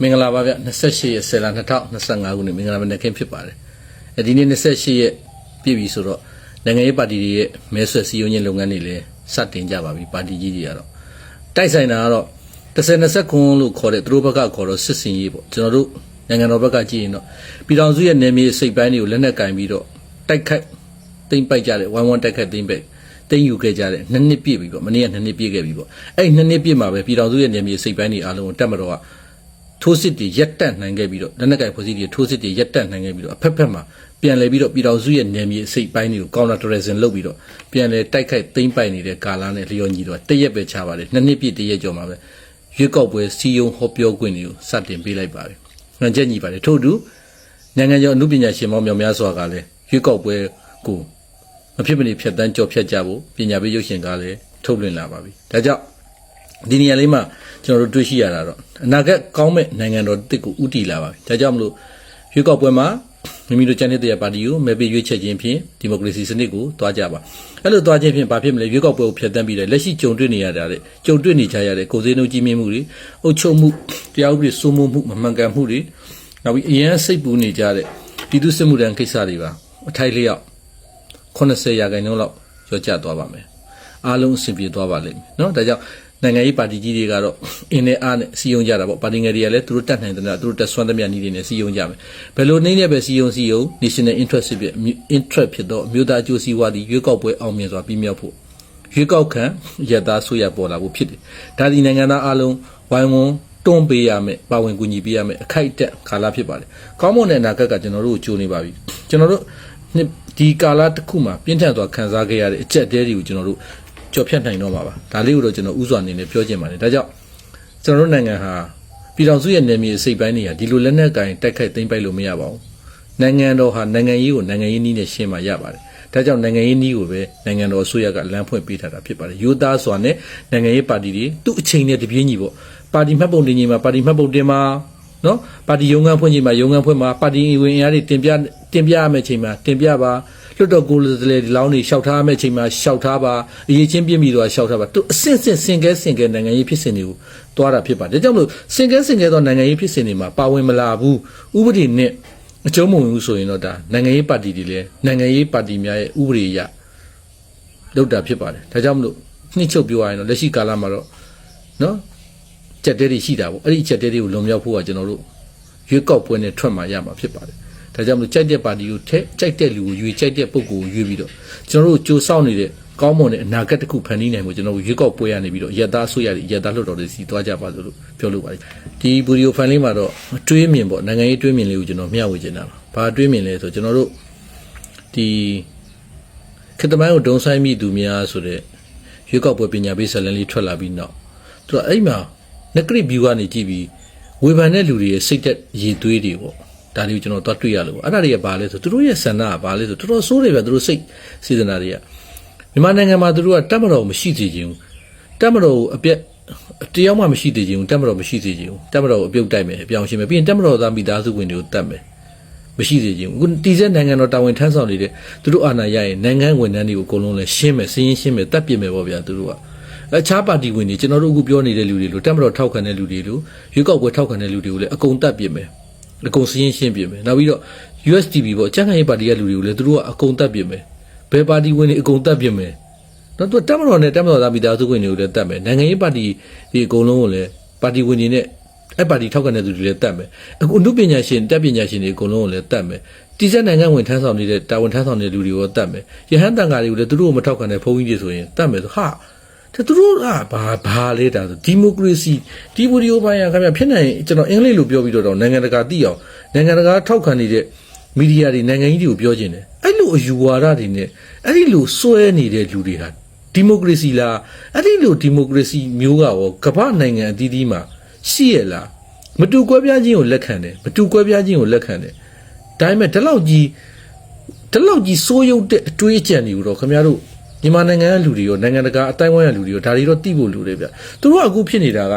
မင်္ဂလာပါဗျ28ရက်10လ2025ခုနှစ်မင်္ဂလာမနက်ခင်းဖြစ်ပါတယ်အဲဒီနေ့28ရက်ပြည့်ပြီဆိုတော့နိုင်ငံရေးပါတီတွေရဲ့မဲဆွယ်စည်းရုံးရေးလုပ်ငန်းတွေလည်းစတင်ကြပါပြီပါတီကြီးတွေကတော့တိုက်ဆိုင်တာကတော့30ခွန်လို့ခေါ်တဲ့သူတို့ဘက်ကခေါ်တော့စစ်စင်ရေးပေါ့ကျွန်တော်တို့နိုင်ငံတော်ဘက်ကကြည့်ရင်တော့ပြည်တော်စုရဲ့နယ်မြေစိတ်ပိုင်းတွေကိုလက်နက်ကင်ပြီးတော့တိုက်ခိုက်သိမ့်ပိုက်ကြတဲ့ဝိုင်းဝန်းတိုက်ခိုက်သိမ့်ပိုက်သိမ့်ယူခဲ့ကြတဲ့နှစ်နှစ်ပြည့်ပြီပေါ့မနေ့ကနှစ်နှစ်ပြည့်ခဲ့ပြီပေါ့အဲ့ဒီနှစ်နှစ်ပြည့်မှာပဲပြည်တော်စုရဲ့နယ်မြေစိတ်ပိုင်းတွေအားလုံးကိုတက်မတော်က ထိုးစစ်တွေရက်တက်နိုင်ခဲ့ပြီးတော့လက်နက်ကိုင်ဖွဲ့စည်းတွေထိုးစစ်တွေရက်တက်နိုင်ခဲ့ပြီးတော့အဖက်ဖက်မှာပြန်လဲပြီးတော့ပြည်တော်စုရဲ့နယ်မြေအစိတ်ပိုင်းတွေကိုကောင်တာတရဇင်လုပ်ပြီးတော့ပြန်လဲတိုက်ခိုက်သိမ်းပိုက်နေတဲ့ကာလနဲ့လျော်ညီတော့တရက်ပဲချပါတယ်နှစ်နှစ်ပြည့်တရက်ကျော်မှာပဲရွေးကောက်ပွဲစီယုံဟောပြောခွင့်တွေကိုစတင်ပေးလိုက်ပါတယ်။ငါချက်ညီပါတယ်ထို့အတူနိုင်ငံကျော်အမှုပညာရှင်မောင်မြောင်များစွာကလည်းရွေးကောက်ပွဲကိုမဖြစ်မနေဖြတ်တန်းကြော်ဖြတ်ကြဖို့ပညာပေးရုပ်ရှင်ကလည်းထုတ်လွှင့်လာပါပြီ။ဒါကြောင့် ဒီနေရာလေးမှာကျွန်တော်တို့တွေ့ရှိရတာတော့အနာဂတ်ကောင်းမဲ့နိုင်ငံတော်တစ်ကိုဥတီလာပါပြီ။ဒါကြောင့်မလို့ရွေးကောက်ပွဲမှာမိမိတို့ကျန်တဲ့တရားပါတီကိုမဲပေးရွေးချယ်ခြင်းဖြင့်ဒီမိုကရေစီစနစ်ကိုတွားကြပါ။အဲ့လိုတွားခြင်းဖြင့်ဘာဖြစ်မလဲရွေးကောက်ပွဲကိုဖျက်ဆီးပြီးတဲ့လက်ရှိကြုံတွေ့နေရတဲ့ကြုံတွေ့နေကြရတဲ့ကိုယ်စည်းနှုန်းကြီးမြင့်မှုတွေအုပ်ချုပ်မှုတရားဥပဒေစိုးမိုးမှုမမှန်ကန်မှုတွေနောက်ပြီးအရန်စိတ်ပူနေကြတဲ့ပြည်သူစစ်မှုထမ်းကိစ္စတွေပါအထိုက်လျောက်80ရာခိုင်နှုန်းလောက်ကျော်ကျသွားပါမယ်။အားလုံးအဆင်ပြေသွားပါလိမ့်မယ်เนาะဒါကြောင့် နိုင်ငံရေးပါတီကြီးတွေကတော့အင်းနဲ့အားနဲ့စီယုံကြတာပေါ့ပါတီငယ်တွေကလည်းသူတို့တတ်နိုင်တဲ့သူတို့တက်ဆွမ်းသမျှနည်းတွေနဲ့စီယုံကြမယ်ဘယ်လိုနှိမ့်နဲ့ပဲစီယုံစီယုံ national interest ဖြစ် interest ဖြစ်တော့အမျိုးသားအကျိုးစီးပွားသည်ရွေးကောက်ပွဲအောင်မြင်စွာပြီးမြောက်ဖို့ရွေးကောက်ခံရတာဆိုရပေါ်လာဖို့ဖြစ်တယ်ဒါဒီနိုင်ငံသားအားလုံးဝိုင်းဝန်းတွန်းပေးရမယ်ပါဝင်ကူညီပေးရမယ်အခိုက်အတန့်ကာလဖြစ်ပါတယ်ကောင်းမွန်တဲ့အနာဂတ်ကကျွန်တော်တို့ကိုကြိုးနေပါပြီကျွန်တော်တို့နှစ်ဒီကာလတစ်ခုမှာပြင်းထန်စွာခံစားခဲ့ရတဲ့အကြက်တဲတွေကိုကျွန်တော်တို့ ကြော်ဖြတ်နိုင်တော့မှာပါဒါလေးကိုတော့ကျွန်တော်ဥစွာအနေနဲ့ပြောချင်ပါတယ်ဒါကြောင့်ကျွန်တော်တို့နိုင်ငံဟာပြည်တော်စုရဲ့နယ်မြေစိတ်ပိုင်းတွေကဒီလိုလက်နက်ကင်တိုက်ခိုက်သိမ်းပိုက်လို့မရပါဘူးနိုင်ငံတော်ဟာနိုင်ငံရေးကိုနိုင်ငံရေးနည်းနဲ့ရှင်းမှရပါတယ်ဒါကြောင့်နိုင်ငံရေးနည်းကိုပဲနိုင်ငံတော်အစိုးရကလမ်းဖွင့်ပေးထားတာဖြစ်ပါတယ်ယူသားစွာနဲ့နိုင်ငံရေးပါတီတွေသူ့အချိန်နဲ့တပြေးညီပေါ့ပါတီမှတ်ပုံတင်ကြီးမှာပါတီမှတ်ပုံတင်မှာနော်ပါတီရုံးခန်းဖွင့်ချိန်မှာရုံးခန်းဖွင့်မှာပါတီဝင်အားတွေတင်ပြတင်ပြရမယ့်ချိန်မှာတင်ပြပါ လွတ်တော်ကိုယ်စားလှယ်ဒီလောင်းတွေရှောက်ထားမယ့်ချိန်မှာရှောက်ထားပါအရေးချင်းပြင်းပြီးတော့ရှောက်ထားပါသူအစင်စင်စင်ကဲစင်ကဲနိုင်ငံရေးဖြစ်စဉ်တွေကိုတွားတာဖြစ်ပါတယ်ဒါကြောင့်မလို့စင်ကဲစင်ကဲသောနိုင်ငံရေးဖြစ်စဉ်တွေမှာပါဝင်မလာဘူးဥပဒေနဲ့အကျုံးမဝင်ဘူးဆိုရင်တော့ဒါနိုင်ငံရေးပါတီတွေလည်းနိုင်ငံရေးပါတီများရဲ့ဥပဒေအရလောက်တာဖြစ်ပါတယ်ဒါကြောင့်မလို့နှိမ့်ချုပ်ပြောရရင်တော့လက်ရှိကာလမှာတော့နော်ကြက်တဲတွေရှိတာပေါ့အဲ့ဒီကြက်တဲတွေကိုလွန်မြောက်ဖို့ကကျွန်တော်တို့ရွေးကောက်ပွဲနဲ့ထွက်มาရမှာဖြစ်ပါတယ် ဒါကြောင့်မလို့ကြိုက်တဲ့ပါတီကိုထက်ကြိုက်တဲ့လူကိုရွေးကြိုက်တဲ့ပုဂ္ဂိုလ်ကိုရွေးပြီးတော့ကျွန်တော်တို့ကြိုးစောင့်နေတဲ့ကောင်းမွန်တဲ့အနာဂတ်တစ်ခုဖန်တီးနိုင်မှုကျွန်တော်တို့ရွေးကောက်ပွဲရနေပြီးတော့ရတဆိုးရရတလွတ်တော်တွေစီသွားကြပါစို့လို့ပြောလိုပါတယ်ဒီဗီဒီယိုဖိုင်လေးမှာတော့တွေးမြင်ပေါ့နိုင်ငံရေးတွေးမြင်လေးကိုကျွန်တော်မျှဝေချင်တာပါဘာတွေးမြင်လဲဆိုကျွန်တော်တို့ဒီခေတ္တမိုင်းကိုဒုံဆိုင်မိသူများဆိုတဲ့ရွေးကောက်ပွဲပညာပေးဆက်လန်းလေးထွက်လာပြီးနောက်သူကအဲ့မှာနဂရိဗီကနေကြည့်ပြီးဝေဖန်တဲ့လူတွေရဲ့စိတ်သက်ရည်သွေးတွေပေါ့ ဒါတွေကိုကျွန်တော်သွားတွေ့ရလို့အဲ့ဒါတွေကဘာလဲဆိုသူတို့ရဲ့ဆန္ဒကဘာလဲဆိုတော်တော်ဆိုးတယ်ဗျသူတို့စိတ်စေတနာတွေကမြန်မာနိုင်ငံမှာသူတို့ကတတ်မတော်မရှိသေးခြင်းတတ်မတော်ကိုအပြက်တရားမှမရှိသေးခြင်းတတ်မတော်မရှိသေးခြင်းတတ်မတော်ကိုအပြုတ်တိုက်မယ်အပြောင်းရှင်းမယ်ပြီးရင်တတ်မတော်သားမိသားစုဝင်တွေကိုတတ်မယ်မရှိသေးခြင်းအခုတီစက်နိုင်ငံတော်တာဝန်ထမ်းဆောင်နေတဲ့သူတို့အာဏာရရင်နိုင်ငံဝန်ထမ်းတွေကိုအကုန်လုံးလဲရှင်းမယ်စည်ရင်ရှင်းမယ်တတ်ပြစ်မယ်ပေါ့ဗျာသူတို့ကအခြားပါတီဝင်တွေကျွန်တော်တို့အခုပြောနေတဲ့လူတွေလို့တက်မတော်ထောက်ခံတဲ့လူတွေလို့ရွေးကောက်ပွဲထောက်ခံတဲ့လူတွေကိုလည်းအကုန်တက်ပြစ်မယ် အကုန်စည်းရင်းရှင်းပြမယ်နောက်ပြီးတော့ USDP ပေါ့ကြံ့ခိုင်ရေးပါတီကလူတွေကိုလည်းသူတို့ကအကုန်တက်ပြမယ်ဘယ်ပါတီဝင်တွေအကုန်တက်ပြမယ်တော့သူတက်မတော်နဲ့တက်မတော်သားမိသားစုဝင်တွေကိုလည်းတက်မယ်နိုင်ငံရေးပါတီဒီအကုန်လုံးကိုလည်းပါတီဝင်တွေနဲ့အဲ့ပါတီထောက်ခံတဲ့သူတွေလည်းတက်မယ်အခုအမှုပညာရှင်တက်ပညာရှင်တွေအကုန်လုံးကိုလည်းတက်မယ်တီစက်နိုင်ငံဝင်ထမ်းဆောင်နေတဲ့တာဝန်ထမ်းဆောင်နေတဲ့လူတွေကိုတက်မယ်ရဟန်းတန်ဃာတွေကိုလည်းသူတို့ကိုမထောက်ခံတဲ့ဘုန်းကြီးတွေဆိုရင်တက်မယ်ဆိုဟာ သူတို့ကဘာဘာလဲတာဆိုဒီမိုကရေစီဒီဗီဒီယိုပိုင်းရခင်ဗျဖြစ်နိုင်ကျွန်တော်အင်္ဂလိပ်လိုပြောပြီးတော့နိုင်ငံတကာသိအောင်နိုင်ငံတကာထောက်ခံနေတဲ့မီဒီယာတွေနိုင်ငံကြီးတွေကိုပြောခြင်းတယ်အဲ့လိုအယူဝါဒတွေနဲ့အဲ့ဒီလိုစွဲနေတဲ့လူတွေဟာဒီမိုကရေစီလားအဲ့ဒီလိုဒီမိုကရေစီမျိုးကရောကမ္ဘာနိုင်ငံအသီးသီးမှာရှိရလားမတူကွဲပြားခြင်းကိုလက်ခံတယ်မတူကွဲပြားခြင်းကိုလက်ခံတယ်ဒါပေမဲ့ဒီလောက်ကြီးဒီလောက်ကြီးစိုးရုပ်တဲ့အတွေးအကြံတွေကိုတော့ခင်ဗျားတို့ မြန်မာနိုင်ငံကလူတွေရောနိုင်ငံတကာအတိုင်းဝိုင်းကလူတွေရောဒါတွေတော့သိဖို့လိုတယ်ဗျသူတို့ကအခုဖြစ်နေတာက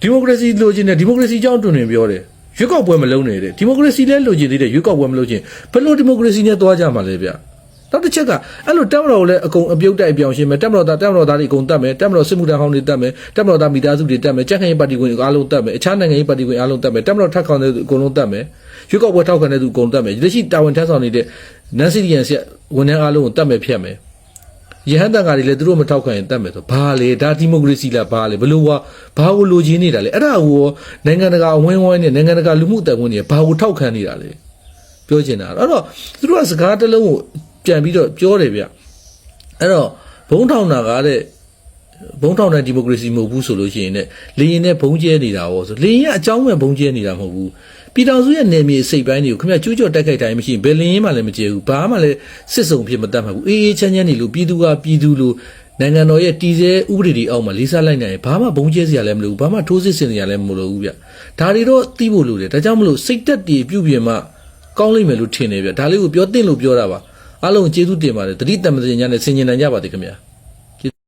ဒီမိုကရေစီလိုချင်တယ်ဒီမိုကရေစီကြောင်းတွင်တွင်ပြောတယ်ရွေးကောက်ပွဲမလုံးနေတဲ့ဒီမိုကရေစီလည်းလိုချင်သေးတယ်ရွေးကောက်ပွဲမလုံးချင်ဘယ်လိုဒီမိုကရေစီနဲ့သွားကြမှာလဲဗျနောက်တစ်ချက်ကအဲ့လိုတက်မတော်ကိုလည်းအကုန်အပြုတ်တိုက်ပြောင်းရှင်းမယ်တက်မတော်သားတက်မတော်သားတွေအကုန်တတ်မယ်တက်မတော်စစ်မှုထမ်းဟောင်းတွေတတ်မယ်တက်မတော်သားမိသားစုတွေတတ်မယ်ကြက်ခိုင်ရေးပါတီဝင်အားလုံးတတ်မယ်အခြားနိုင်ငံရေးပါတီဝင်အားလုံးတတ်မယ်တက်မတော်ထက်ခေါင်တဲ့သူအကုန်လုံးတတ်မယ်ရွေးကောက်ပွဲထောက်ခံတဲ့သူအကုန်တတ်မယ်လက်ရှိတာဝန်ထမ်းဆောင်နေတဲ့နန်စီဒီယန်ဆက်ဝန်ထမ်းအားလုံးကိုတတ်မယ်ဖြတ်မယ် ရဟန်းတန်ဃာတွေလည်းသူတို့မထောက်ခံရင်တတ်မယ်ဆိုဘာလဲဒါဒီမိုကရေစီလားဘာလဲဘလို့ဝါဘာကိုလိုချင်နေတာလဲအဲ့ဒါကိုနိုင်ငံတကာအဝင်းဝိုင်းနဲ့နိုင်ငံတကာလူမှုတပ်ဝင်တွေဘာကိုထောက်ခံနေတာလဲပြောချင်တာအဲ့တော့သူတို့ကစကားတစ်လုံးကိုပြန်ပြီးတော့ပြောတယ်ဗျအဲ့တော့ဘုံထောင်တာကတဲ့ဘုံထောင်တဲ့ဒီမိုကရေစီမဟုတ်ဘူးဆိုလို့ရှိရင်ねလေရင်နဲ့ဘုံကျဲနေတာဟောဆိုလေရင်ကအကြောင်းမဲ့ဘုံကျဲနေတာမဟုတ်ဘူး ပြည်တော်စုရဲ့နယ်မြေစိတ်ပိုင်းတွေကိုခင်ဗျကျူးကျော်တက်ခိုက်တိုင်းမရှိရင်ဘယ်လင်းရင်မှလည်းမကျဲဘူးဘာမှလည်းစစ်စုံဖြစ်မတတ်မှာဘူးအေးအေးချမ်းချမ်းနေလို့ပြည်သူကပြည်သူလို့နိုင်ငံတော်ရဲ့တည်ဆဲဥပဒေတွေအောက်မှာလေးစားလိုက်နိုင်ရင်ဘာမှဘုံကျဲစရာလည်းမလိုဘူးဘာမှထိုးစစ်ဆင်စရာလည်းမလိုဘူးဗျဒါတွေတော့သိဖို့လိုတယ်ဒါကြောင့်မလို့စိတ်တက်တည်ပြုပြင်မှကောင်းလိမ့်မယ်လို့ထင်တယ်ဗျဒါလေးကိုပြောတင်လို့ပြောတာပါအားလုံးကျေးဇူးတင်ပါတယ်တတိတမစင်ညာနဲ့ဆင်ញင်နိုင်ကြပါသေးခင်ဗျာ